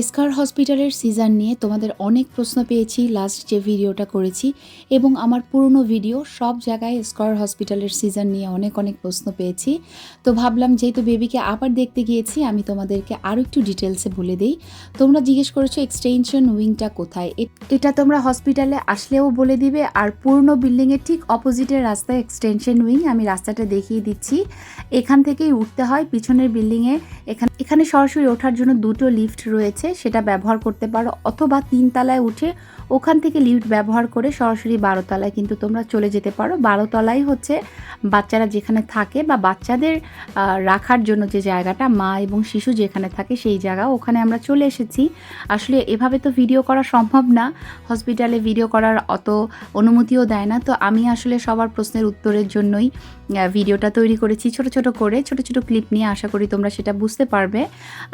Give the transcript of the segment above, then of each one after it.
এসকার হসপিটালের সিজন নিয়ে তোমাদের অনেক প্রশ্ন পেয়েছি। লাস্ট যে ভিডিওটা করেছি এবং আমার পুরনো ভিডিও, সব জায়গায় এসকার হসপিটালের সিজন নিয়ে অনেক অনেক প্রশ্ন পেয়েছি। তো ভাবলাম যেহেতু বেবিকে আবার দেখতে গিয়েছি, আমি তোমাদেরকে আরও একটু ডিটেলসে বলে দিই। তোমরা জিজ্ঞেস করেছ এক্সটেনশন উইংটা কোথায়? এটা তোমরা হসপিটালে আসলেও বলে দিবে, আর পুরনো বিল্ডিংয়ের ঠিক অপোজিটের রাস্তায় এক্সটেনশন উইং আমি রাস্তাটা দেখিয়ে দিচ্ছি। এখান থেকেই উঠতে হয়, পিছনের বিল্ডিংয়ে এখানে এখানে সরাসরি ওঠার জন্য দুটো লিফট রয়েছে। সেটা ব্যবহার করতে পারো। অথবা তিনতলায় উঠে ওখান থেকে লিফট ব্যবহার করে সরাসরি বারোতলায় কিন্তু তোমরা চলে যেতে পারো। বারোতলাই হচ্ছে বাচ্চারা যেখানে থাকে বা বাচ্চাদের রাখার জন্য যে জায়গাটা, মা এবং শিশু যেখানে থাকে সেই জায়গা, ওখানে আমরা চলে এসেছি। আসলে এভাবে তো ভিডিও করা সম্ভব না। হসপিটালে ভিডিও করার অত অনুমতিও দেয় না। তো আমি আসলে সবার প্রশ্নের উত্তরের জন্যই ভিডিওটা তৈরি করেছি। ছোট ছোট করে ছোট ছোট ক্লিপ নিয়ে আশা করি তোমরা সেটা বুঝতে পারবে।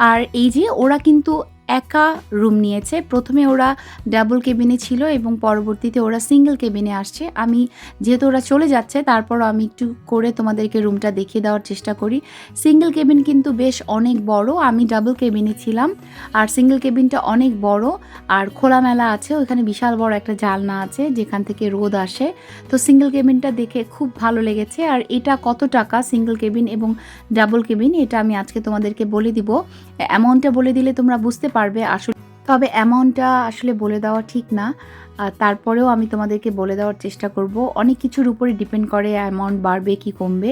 আর এই যে ওরা কিন্তু একা রুম নিয়েছে। প্রথমে ওরা ডাবল কেবিনে ছিল এবং পরবর্তীতে ওরা সিঙ্গেল কেবিনে আসছে। আমি যেহেতু ওরা চলে যাচ্ছে, তারপর আমি একটু করে তোমাদেরকে রুমটা দেখিয়ে দেওয়ার চেষ্টা করি। সিঙ্গেল কেবিন কিন্তু বেশ অনেক বড়, আমি ডাবল কেবিনে ছিলাম। আর সিঙ্গেল কেবিনটা অনেক বড়, আর খোলামেলা আছে, ওখানে বিশাল বড় একটা জালনা আছে, যেখান থেকে রোদ আসে। তো সিঙ্গেল কেবিনটা দেখে খুব ভালো লেগেছে। আর এটা কত টাকা সিঙ্গেল কেবিন এবং ডাবল কেবিন এটা আমি আজকে তোমাদেরকে বলে দিব। অ্যামাউন্টটা বলে দিলে তোমরা বুঝতে পারবে আসলে। তবে অ্যামাউন্টটা আসলে বলে দেওয়া ঠিক না। তারপরেও আমি তোমাদেরকে বলে দেওয়ার চেষ্টা করব। অনেক কিছুর উপরে ডিপেন্ড করে অ্যামাউন্ট বাড়বে কি কমবে।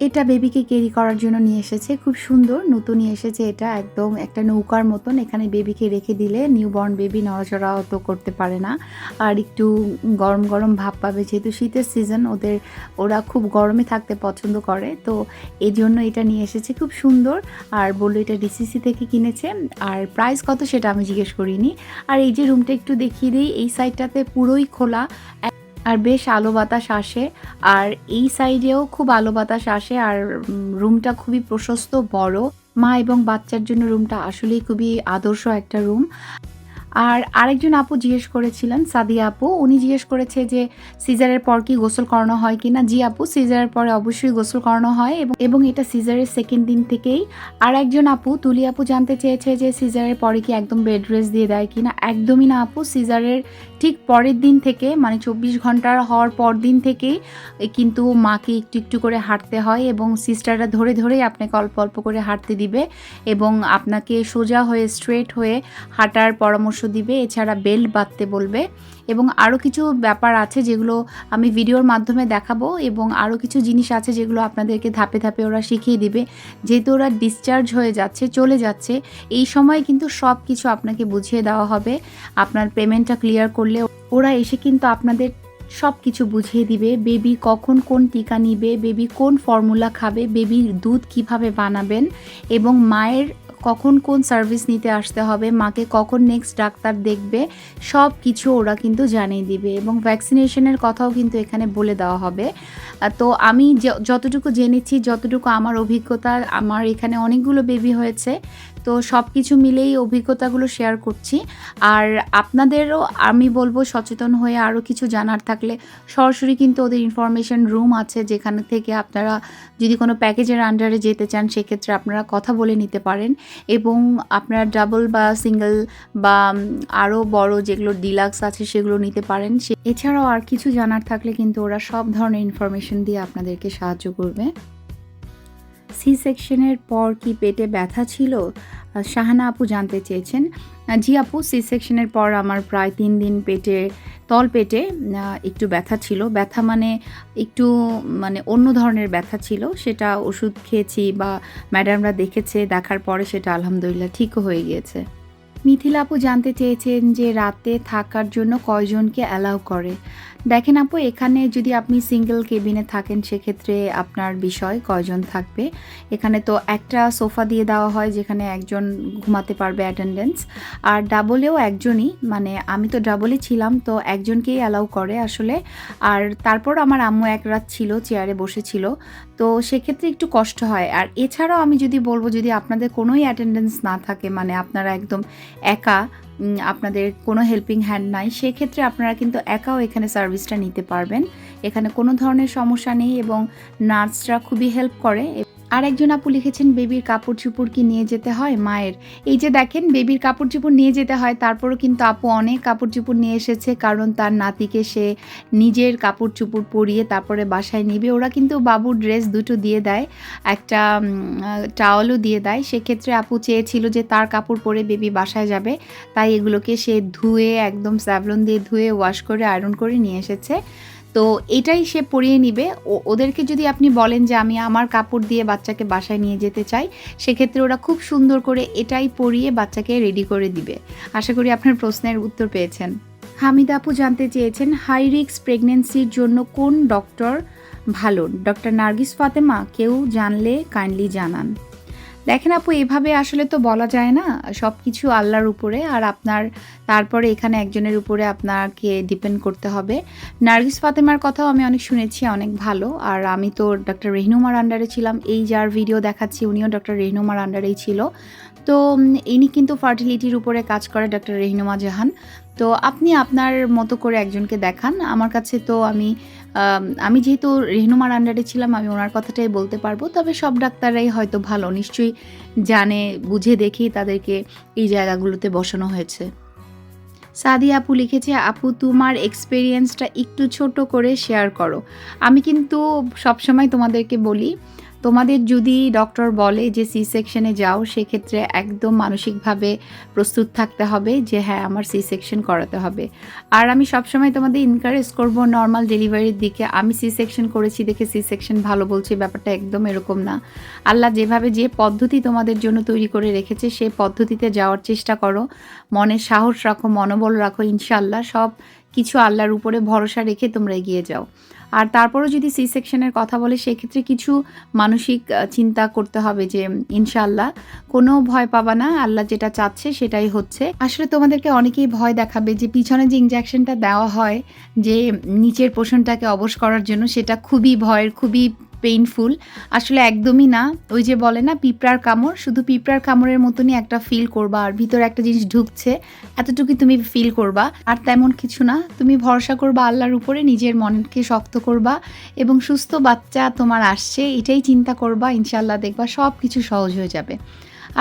এটা বেবিকে ক্যারি করার জন্য নিয়ে এসেছে। খুব সুন্দর, নতুনই এসেছে এটা, একদম একটা নৌকার মতন। এখানে বেবিকে রেখে দিলে নিউবর্ন বেবি নড়াচড়াও তো করতে পারে না। আর একটু গরম গরম ভাব পাবে, যেহেতু শীতের সিজন ওদের, ওরা খুব গরমে থাকতে পছন্দ করে। তো এই জন্য এটা নিয়ে এসেছে, খুব সুন্দর। আর বলল এটা ডিসিসি থেকে কিনেছে। আর প্রাইস কত সেটা আমি জিজ্ঞেস করিনি। আর এই যে রুমটা একটু দেখিয়ে দিই, এই সাইডটাতে পুরোই খোলা। আর বেশ আলো বাতাস আসে। আর এই সাইডেও খুব আলো বাতাস আসে আর রুমটা খুবই প্রশস্ত, বড়। মা এবং বাচ্চার জন্য রুমটা আসলেই খুবই আদর্শ একটা রুম। আর আরেকজন আপু জিজ্ঞেস করেছিলেন, সাদিয়া আপু, উনি জিজ্ঞেস করেছে যে, সিজারের পর কি গোসল করানো হয় কিনা? জি আপু, সিজারের পরে অবশ্যই গোসল করানো হয় এবং এবং এটা সিজারের সেকেন্ড দিন থেকেই। আর একজন আপু, তুলি আপু জানতে চেয়েছে যে, সিজারের পরে কি একদম বেড রেস্ট দিয়ে দেয় কিনা? একদমই না আপু, সিজারের ঠিক পরের দিন থেকে মানে চব্বিশ ঘণ্টার হওয়ার পর দিন থেকেই কিন্তু মাকে একটু একটু করে হাঁটতে হয় এবং সিস্টাররা ধরে ধরেই আপনাকে অল্প অল্প করে হাঁটতে দিবে এবং আপনাকে সোজা হয়ে স্ট্রেট হয়ে হাঁটার পরামর্শ দিবে, এছাড়া বেল্ট বাঁধতে বলবে এবং আরও কিছু ব্যাপার আছে যেগুলো আমি ভিডিওর মাধ্যমে দেখাবো এবং আরও কিছু জিনিস আছে যেগুলো আপনাদেরকে ধাপে ধাপে ওরা শিখিয়ে দিবে। যেহেতু ওরা ডিসচার্জ হয়ে যাচ্ছে, চলে যাচ্ছে, এই সময় কিন্তু সব কিছু আপনাকে বুঝিয়ে দেওয়া হবে। আপনার পেমেন্টটা ক্লিয়ার করলে ওরা এসে কিন্তু আপনাদের সব কিছু বুঝিয়ে দিবে। বেবি কখন কোন টিকা নিবে বেবি কোন ফর্মুলা খাবে বেবির দুধ কীভাবে বানাবেন এবং মায়ের কখন কোন সার্ভিস নিতে আসতে হবে, মাকে কখন নেক্সট ডাক্তার দেখবে সব কিছু ওরা কিন্তু জানিয়ে দিবে এবং ভ্যাকসিনেশনের কথাও কিন্তু এখানে বলে দেওয়া হবে। তো আমি যতটুকু জেনেছি, যতটুকু আমার অভিজ্ঞতা আমার এখানে অনেকগুলো বেবি হয়েছে। তো সব কিছু মিলেই অভিজ্ঞতাগুলো শেয়ার করছি। আর আপনাদেরও আমি বলব সচেতন হয়ে আরও কিছু জানার থাকলে সরাসরি কিন্তু ওদের ইনফরমেশন রুম আছে যেখানে থেকে আপনারা যদি কোনো প্যাকেজের আন্ডারে যেতে চান, সেক্ষেত্রে আপনারা কথা বলে নিতে পারেন। এবং আপনারা ডাবল বা সিঙ্গেল বা আরও বড় যেগুলো ডিলাক্স আছে সেগুলো নিতে পারেন। সে- এছাড়াও আর কিছু জানার থাকলে কিন্তু ওরা সব ধরনের ইনফরমেশন দিয়ে আপনাদেরকে সাহায্য করবে। সি সেকশনের পর কি পেটে ব্যথা ছিল? শাহানা আপু জানতে চেয়েছেন। জি আপু, সি সেকশনের পর আমার প্রায় তিন দিন পেটে, তল পেটে একটু ব্যথা ছিল। ব্যথা মানে একটু মানে অন্য ধরনের ব্যথা ছিল। সেটা ওষুধ খেয়েছি বা ম্যাডামরা দেখেছে, দেখার পরে সেটা আলহামদুলিল্লাহ ঠিকও হয়ে গিয়েছে। মিথিলা আপু জানতে চেয়েছেন যে রাতে থাকার জন্য কয়জনকে অ্যালাউ করে? দেখেন আপু, এখানে যদি আপনি সিঙ্গেল কেবিনে থাকেন, সেক্ষেত্রে আপনার বিষয় কয়জন থাকবে? এখানে তো একটা সোফা দিয়ে দেওয়া হয়, যেখানে একজন ঘুমাতে পারবে অ্যাটেন্ডেন্স আর ডাবলেও একজনই মানে আমি তো ডাবলই ছিলাম, তো একজনকেই অ্যালাউ করে আসলে। আর তারপর আমার আম্মু এক রাত ছিল চেয়ারে বসেছিল, তো সেক্ষেত্রে একটু কষ্ট হয়। আর এছাড়াও আমি যদি বলব, যদি আপনাদের কোনোই অ্যাটেন্ডেন্স না থাকে মানে আপনারা একদম একা আপনাদের কোনো হেল্পিং হ্যান্ড নাই, সেক্ষেত্রে আপনারা কিন্তু একাও এখানে সার্ভিসটা নিতে পারবেন। এখানে কোনো ধরনের সমস্যা নেই এবং নার্সরা খুবই হেল্প করে। আর একজন আপু লিখেছেন, বেবির কাপড় চুপড় কি নিয়ে যেতে হয়? মায়ের। এই যে দেখেন, বেবির কাপড় চুপড় নিয়ে যেতে হয়, তারপরও কিন্তু আপু অনেক কাপড় চুপড় নিয়ে এসেছে, কারণ তার নাতিকে সে নিজের কাপড় চুপড় পরিয়ে তারপরে বাসায় নিবে। ওরা কিন্তু বাবুর ড্রেস দুটো দিয়ে দেয়, একটা টাওয়ালও দিয়ে দেয়। সেক্ষেত্রে আপু চেয়েছিল যে তার কাপড় পরে বেবি বাসায় যাবে, তাই এগুলোকে সে ধুয়ে, একদম স্যাভলন দিয়ে ধুয়ে, ওয়াশ করে, আয়রন করে নিয়ে এসেছে। তো এটাই সে পরিয়ে নিবে। ওদেরকে যদি আপনি বলেন যে আমি আমার কাপড় দিয়ে বাচ্চাকে বাসায় নিয়ে যেতে চাই, সেক্ষেত্রে ওরা খুব সুন্দর করে এটাই পরিয়ে বাচ্চাকে রেডি করে দিবে। আশা করি আপনার প্রশ্নের উত্তর পেয়েছেন। হামিদ আপু জানতে চেয়েছেন হাই রিক্স প্রেগনেন্সির জন্য কোন ডক্টর ভালো? ডক্টর নার্গিস ফাতেমা, কেউ জানলে কাইন্ডলি জানান। দেখেন আপু, এভাবে আসলে তো বলা যায় না। সব কিছু আল্লাহর উপরে আর আপনার, তারপরে এখানে একজনের উপরে আপনাকে ডিপেন্ড করতে হবে। নার্গিস ফাতেমার কথাও আমি অনেক শুনেছি, অনেক ভালো। আর আমি তো ডক্টর রেহনুমার আন্ডারে ছিলাম। এই যার ভিডিও দেখাচ্ছি, উনিও ডক্টর রেহনুমার আন্ডারেই ছিল। তো ইনি কিন্তু ফার্টিলিটির উপরে কাজ করে ডক্টর রেহনুমা জাহান। তো, আপনি আপনার মতো করে একজনকে দেখান। আমার কাছে তো আমি আম, যেহেতু রেহনুমার আন্ডারে ছিলাম আমি ওনার কথাটাই বলতে পারব। তবে সব ডাক্তাররাই হয়তো ভালো নিশ্চয়ই জানে বুঝে দেখেই তাদেরকে এই জায়গাগুলোতে বসানো হয়েছে। সাদি আপু লিখেছে আপু তোমার এক্সপিরিয়েন্সটা একটু ছোট করে শেয়ার করো। আমি কিন্তু সবসময় তোমাদেরকে বলি তোমাদের যদি ডক্টর বলে যে সি সেকশনে যাও, সেক্ষেত্রে একদম মানসিকভাবে প্রস্তুত থাকতে হবে যে হ্যাঁ আমার সি সেকশন করাতে হবে। আর আমি সবসময় তোমাদের ইনকারেজ করব নর্মাল ডেলিভারির দিকে। আমি সি সেকশন করেছি দেখে সি সেকশন ভালো বলছি, ব্যাপারটা একদম এরকম না। আল্লাহ যেভাবে যে পদ্ধতি তোমাদের জন্য তৈরি করে রেখেছে সেই পদ্ধতিতে যাওয়ার চেষ্টা করো। মনে সাহস রাখো, মনোবল রাখো ইনশাল্লাহ সব কিছু আল্লাহর উপরে ভরসা রেখে তোমরা এগিয়ে যাও। আর তারপরও যদি সি সেকশনের কথা বলে, সেক্ষেত্রে কিছু মানসিক চিন্তা করতে হবে যে ইনশাল্লাহ কোনো ভয় পাবা না, আল্লাহ যেটা চাচ্ছে সেটাই হচ্ছে। আসলে তোমাদেরকে অনেকেই ভয় দেখাবে যে, পিছনে যে ইঞ্জেকশনটা দেওয়া হয়, যে, নিচের পোষণটাকে অবশ করার জন্য, সেটা খুবই ভয়ের, খুবই পেইনফুল আসলে একদমই না। ওই যে বলে না, পিঁপড়ার কামড়, শুধু পিঁপড়ার কামড়ের মতনই একটা ফিল করবা, আর ভিতরে একটা জিনিস ঢুকছে এতটুকু তুমি ফিল করবা। আর তেমন কিছু না, তুমি ভরসা করবা আল্লাহর উপরে, নিজের মনকে শক্ত করবা এবং সুস্থ বাচ্চা তোমার আসছে, এটাই চিন্তা করবা ইনশাল্লাহ দেখবা সব কিছু সহজ হয়ে যাবে।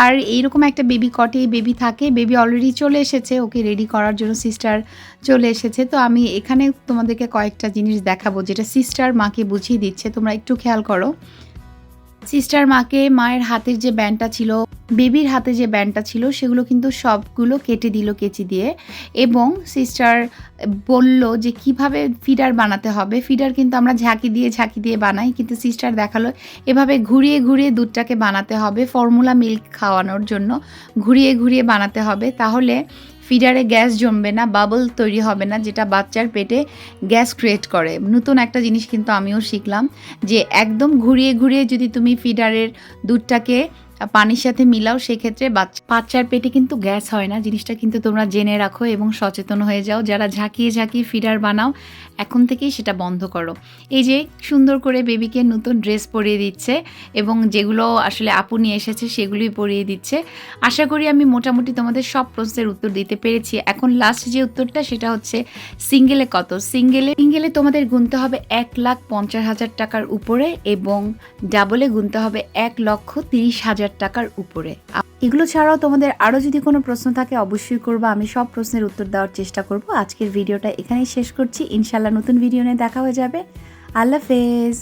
আর এইরকম একটা বেবি কটে বেবি থাকে বেবি অলরেডি চলে এসেছে, ওকে রেডি করার জন্য সিস্টার চলে এসেছে। তো আমি এখানে তোমাদেরকে কয়েকটা জিনিস দেখাবো, যেটা সিস্টার মাকে বুঝিয়ে দিচ্ছে। তোমরা একটু খেয়াল করো। সিস্টার মাকে মায়ের হাতের যে ব্যান্ডটা ছিল, বেবির হাতে যে ব্যান্ডটা ছিল, সেগুলো কিন্তু সবগুলো কেটে দিল কেচি দিয়ে এবং সিস্টার বলল যে কীভাবে ফিডার বানাতে হবে। ফিডার কিন্তু আমরা ঝাঁকি দিয়ে ঝাঁকি দিয়ে বানাই, কিন্তু সিস্টার দেখাল এভাবে ঘুরিয়ে ঘুরিয়ে দুধটাকে বানাতে হবে ফর্মুলা মিল্ক খাওয়ানোর জন্য। ঘুরিয়ে ঘুরিয়ে বানাতে হবে, তাহলে ফিডারে গ্যাস জমবে না বাবল তৈরি হবে না, যেটা বাচ্চার পেটে গ্যাস ক্রিয়েট করে। নতুন একটা জিনিস কিন্তু আমিও শিখলাম যে একদম ঘুরিয়ে ঘুরিয়ে যদি তুমি ফিডারের দুধটাকে পানির সাথে মিলাও, সেক্ষেত্রে বাচ্চা বাচ্চার পেটে কিন্তু গ্যাস হয় না। জিনিসটা কিন্তু তোমরা জেনে রাখো এবং সচেতন হয়ে যাও। যারা ঝাঁকিয়ে ঝাঁকিয়ে ফিডার বানাও, এখন থেকেই সেটা বন্ধ করো। এই যে সুন্দর করে বেবিকে নতুন ড্রেস পরিয়ে দিচ্ছে এবং যেগুলো আসলে আপু নিয়ে এসেছে সেগুলোই পরিয়ে দিচ্ছে। আশা করি আমি মোটামুটি তোমাদের সব প্রশ্নের উত্তর দিতে পেরেছি। এখন লাস্ট যে উত্তরটা সেটা হচ্ছে সিঙ্গেলে কত? সিঙ্গেলে সিঙ্গেলে তোমাদের গুনতে হবে এক লাখ পঞ্চাশ হাজার টাকার উপরে এবং ডাবলে গুনতে হবে এক লক্ষ তিরিশ হাজার টাকার উপরে। এগুলো ছাড়াও তোমাদের আরও যদি কোনো প্রশ্ন থাকে অবশ্যই করব, আমি সব প্রশ্নের উত্তর দেওয়ার চেষ্টা করব। আজকের ভিডিওটা এখানেই শেষ করছি। ইনশাল্লাহ নতুন ভিডিও নিয়ে দেখা হয়ে যাবে। আল্লাহ হাফেজ।